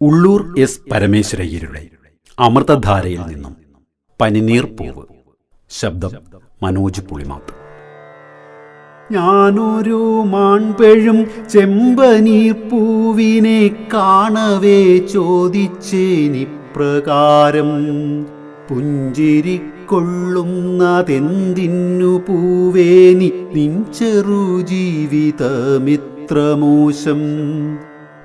Ulloor S പരമേശ്വരയ്യരുടെ അമൃതധാരയിൽ നിന്നും പനിനീർ പൂവ് ശബ്ദം മനോജ് പുളിമാത്ത് ഞാനൊരു മാൺപെഴും ചെമ്പനീർ പൂവിനെ കാണവേ ചോദിച്ചേനിപ്രകാരം. പുഞ്ചിരിക്കൊള്ളുന്നതെന്തിന്നു പൂവേനി നിൻ ചെറു ജീവിതമിത്രമോശം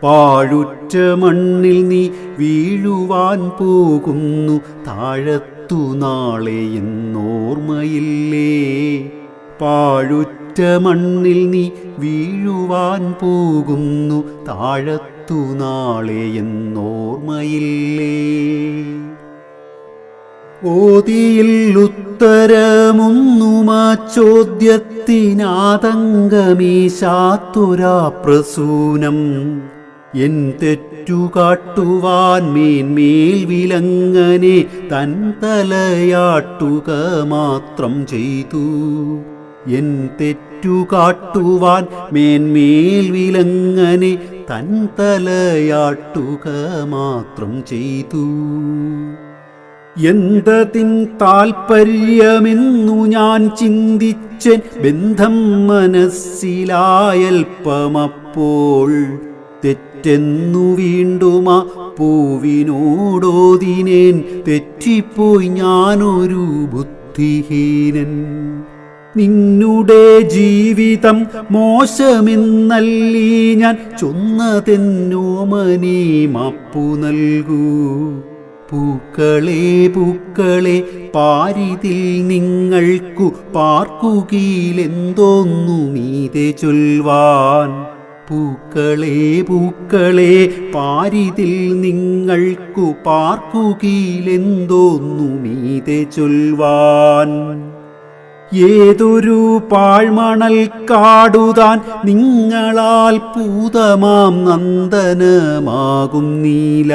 പാഴുറ്റ മണ്ണിൽ നീ വീഴുവാൻ പോകുന്നു. താഴത്തു നാളെ എന്നോർമ്മയില്ലേ? പാഴുറ്റ മണ്ണിൽ നീ വീഴുവാൻ പോകുന്നു. താഴത്തു നാളെ എന്നോർമ്മയില്ലേ? ഓതിയിൽ ഉത്തരമൊന്നുമാ ചോദ്യത്തിനാതങ്കമീശാത്തുരാ പ്രസൂനം എൻ തെറ്റു കാട്ടുവാൻ മേന്മേൽ വിലങ്ങനെ തൻ തലയാട്ടുക മാത്രം ചെയ്തു. എൻ തെറ്റു കാട്ടുവാൻ മേന്മേൽ വിലങ്ങനെ തൻ തലയാട്ടുക മാത്രം ചെയ്തു. എന്തതിൻ താൽപ്പര്യമെന്നു ഞാൻ ചിന്തിച്ചൻ ബന്ധം മനസ്സിലായൽപ്പമപ്പോൾ തെറ്റെന്നു വീണ്ടുമാ പൂവിനോടോതിനേൻ തെറ്റിപ്പോയി ഞാനൊരു ബുദ്ധിഹീനൻ. നിന്നുടെ ജീവിതം മോശമെന്നല്ലീ ഞാൻ ചൊന്നതെന്നോമനീ മാപ്പു നൽകൂ. പൂക്കളെ പൂക്കളെ പാരിതിൽ നിങ്ങൾക്കു പാർക്കുകയിലെന്തോന്നു മീതെ ചൊൽവാൻ. പൂക്കളെ പൂക്കളെ പാരിതിൽ നിങ്ങൾക്കു പാർക്കുകയിലെന്തോന്നു മീതെ ചൊൽവാൻ. ഏതൊരു പാഴ്മണൽ കാടുതാൻ നിങ്ങളാൽ പൂതമാം നന്ദനമാകും നീല.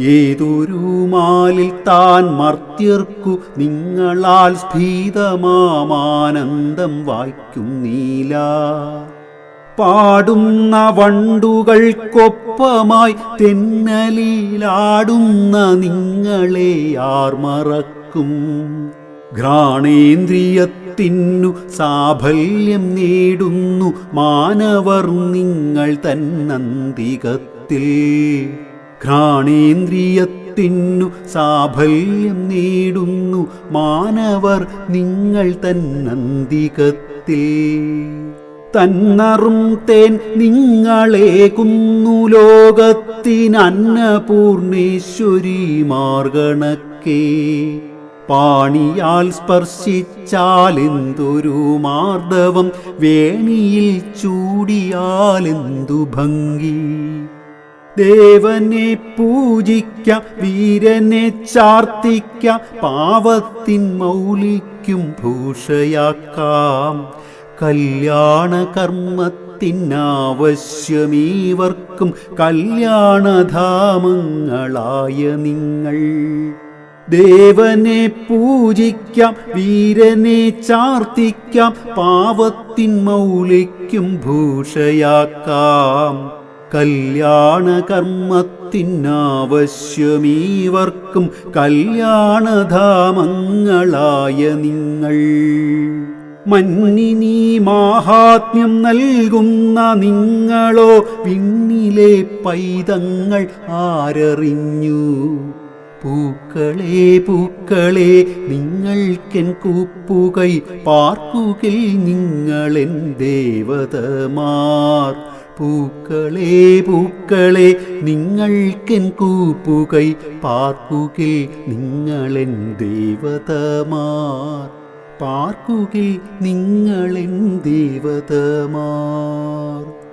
ഏതൊരു മാലിൽ താൻ മർത്യർക്കു നിങ്ങളാൽ സ്ഫീതമാമാനന്ദം വായിക്കും നീല. പാടുന്ന വണ്ടുകൾക്കൊപ്പമായി തെന്നലിലാടുന്ന നിങ്ങളെ ആർ മറക്കും. ഘ്രാണേന്ദ്രിയത്തിനു സാഫല്യം നേടുന്നു മാനവർ നിങ്ങൾ തന്നന്തികത്തിൽ. ഘ്രാണേന്ദ്രിയത്തിനു സാഫല്യം നേടുന്നു മാനവർ നിങ്ങൾ തന്നന്തികത്തിൽ. തന്നറും തേൻ നിങ്ങളേകുന്നു ലോകത്തിനന്നപൂർണേശ്വരി മാർഗണക്കേ. പാണിയാൽ സ്പർശിച്ചാലെന്തൊരു മാർദ്ദവം വേണിയിൽ ചൂടിയാലെന്തു ഭംഗി. ദേവനെ പൂജിക്ക വീരനെ ചാർത്തിക്ക പാവത്തിൻ മൗലിക്കും ഭൂഷയാക്കാം. കല്യാണ കർമ്മത്തിനാവശ്യമീവർക്കും കല്യാണധാമങ്ങളായ നിങ്ങൾ. ദേവനെ പൂജിക്കാം വീരനെ ചാർത്തിക്കാം പാവത്തിൻ മൗലിക്കും ഭൂഷയാക്കാം. കല്യാണ കർമ്മത്തിനാവശ്യമീവർക്കും കല്യാണധാമങ്ങളായ നിങ്ങൾ. മഞ്ഞിനീ മാഹാത്മ്യം നൽകുന്ന നിങ്ങളോ വിണ്ണിലെ പൈതങ്ങൾ ആരറിഞ്ഞു. പൂക്കളെ പൂക്കളെ നിങ്ങൾക്കെൻ കൂപ്പുകൈ പാർക്കുകിൽ നിങ്ങളെൻ ദേവതമാർ. പൂക്കളെ പൂക്കളെ നിങ്ങൾക്കെൻ കൂപ്പുകൈ പാർക്കുകിൽ നിങ്ങളെൻ ദേവതമാർ. പാർക്കുകിൽ നിങ്ങളെൻ ദേവതമാർ.